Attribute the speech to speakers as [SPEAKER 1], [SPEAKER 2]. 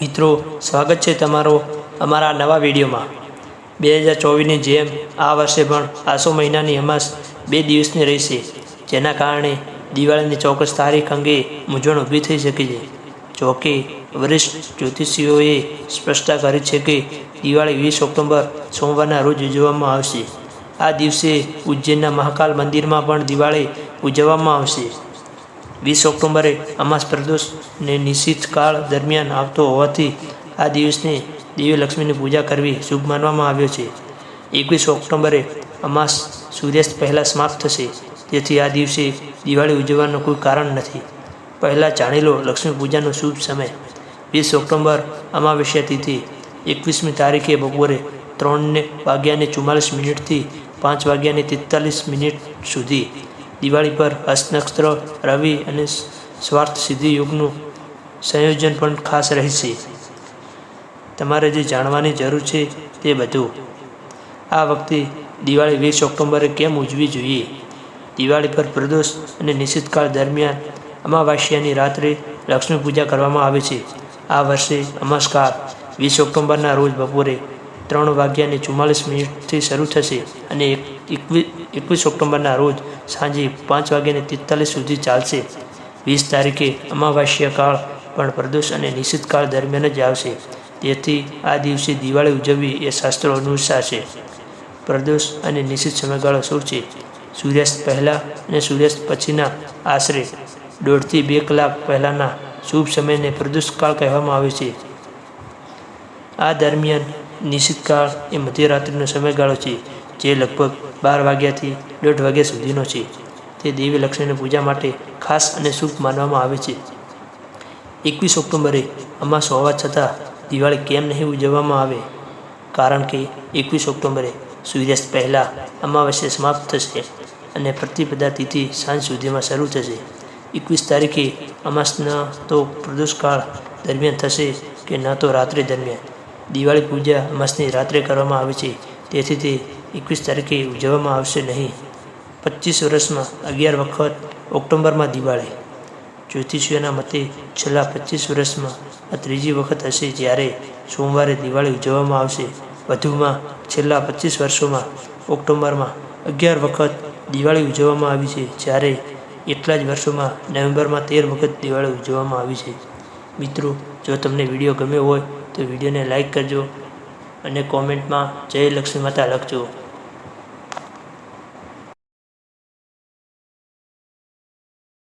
[SPEAKER 1] મિત્રો, સ્વાગત છે તમારો અમારા નવા વિડીયોમાં. બે હજાર ચોવીસની જેમ આ વર્ષે પણ આસો મહિનાની અમાસ બે દિવસની રહેશે, જેના કારણે દિવાળીની ચોક્કસ તારીખ અંગે મૂંઝવણ ઊભી થઈ શકે છે. જોકે વરિષ્ઠ જ્યોતિષીઓએ સ્પષ્ટતા કરી છે કે દિવાળી વીસ ઓક્ટોબર સોમવારના રોજ ઉજવવામાં આવશે. આ દિવસે ઉજ્જૈનના મહાકાલ મંદિરમાં પણ દિવાળી ઉજવવામાં આવશે. વીસ ઓક્ટોબરે અમાસ પ્રદોષને નિશ્ચિત કાળ દરમિયાન આવતો હોવાથી આ દિવસને દેવી લક્ષ્મીની પૂજા કરવી શુભ માનવામાં આવ્યો છે. એકવીસ ઓક્ટોબરે અમાસ સૂર્યાસ્ત પહેલાં સમાપ્ત થશે. તેથી આ દિવસે દિવાળી ઉજવવાનું કોઈ કારણ નથી. પહેલાં જાણી લો લક્ષ્મી પૂજાનો શુભ સમય. વીસ ઓક્ટોબર અમાવસ્યા તિથિ. એકવીસમી તારીખે બપોરે ત્રણને વાગ્યાને ચુમ્માલીસ મિનિટથી પાંચ વાગ્યાને તેતાલીસ મિનિટ સુધી દિવાળી પર હસ્તનક્ષત્ર રવિ અને સ્વાર્થ સિદ્ધિ યુગનું સંયોજન પણ ખાસ રહેશે. તમારે જે જાણવાની જરૂર છે તે બધું. આ વખતે દિવાળી વીસ ઓક્ટોબરે કેમ ઉજવી જોઈએ? દિવાળી પર પ્રદોષ અને નિશ્ચિતકાળ દરમિયાન અમાવાસ્યાની રાત્રે લક્ષ્મી પૂજા કરવામાં આવે છે. આ વર્ષે અમસ્કાર વીસ ઓક્ટોબરના રોજ બપોરે ત્રણ વાગ્યાને ચુમ્માલીસ મિનિટથી શરૂ થશે અને એકવીસ ઓક્ટોબરના રોજ સાંજે પાંચ વાગ્યાને તેતાલીસ સુધી ચાલશે. વીસ તારીખે અમાવાસ્યા કાળ પણ પ્રદોષ અને નિશ્ચિત કાળ દરમિયાન જ આવશે. તેથી આ દિવસે દિવાળી ઉજવવી એ શાસ્ત્રો અનુસાર છે. પ્રદોષ અને નિશ્ચિત સમયગાળો શું છે? સૂર્યાસ્ત પહેલાં અને સૂર્યાસ્ત પછીના આશરે દોઢથી બે કલાક પહેલાંના શુભ સમયને પ્રદોષકાળ કહેવામાં આવે છે. આ દરમિયાન નિશ્ચિત કાળ એ મધ્યરાત્રિનો સમયગાળો છે. જે લગભગ બાર વાગ્યાથી દોઢ વાગ્યા સુધીનો છે. તે દેવી લક્ષ્મીની પૂજા માટે ખાસ અને શુભ માનવામાં આવે છે. એકવીસ ઓક્ટોબરે અમાસ હોવા છતાં દિવાળી કેમ નહીં ઉજવવામાં આવે? કારણ કે એકવીસ ઓક્ટોબરે સૂર્યાસ્ત પહેલાં અમાવસ્યા સમાપ્ત થશે અને પ્રતિપદા તિથિ સાંજ સુધીમાં શરૂ થશે. એકવીસ તારીખે અમાસના તો પ્રદોષકાળ દરમિયાન થશે કે ન તો રાત્રે દરમિયાન. દિવાળી પૂજા અમાસની રાત્રે કરવામાં આવે છે. તેથી તે એકવીસ તારીખે ઉજવવામાં આવશે નહીં. પચીસ વર્ષમાં અગિયાર વખત ઓક્ટોબરમાં દિવાળી. જ્યોતિષીઓના મતે છેલ્લા પચીસ વર્ષમાં આ ત્રીજી વખત હશે જ્યારે સોમવારે દિવાળી ઉજવવામાં આવશે. વધુમાં છેલ્લા પચીસ વર્ષોમાં ઓક્ટોબરમાં અગિયાર વખત દિવાળી ઉજવવામાં આવી છે જ્યારે એટલા જ વર્ષોમાં નવેમ્બરમાં તેર વખત દિવાળી ઉજવવામાં આવી છે. મિત્રો, જો તમને વીડિયો ગમ્યો હોય તો વિડીયોને લાઇક કરજો અને કોમેન્ટમાં જય લક્ષ્મી માતા લખજો.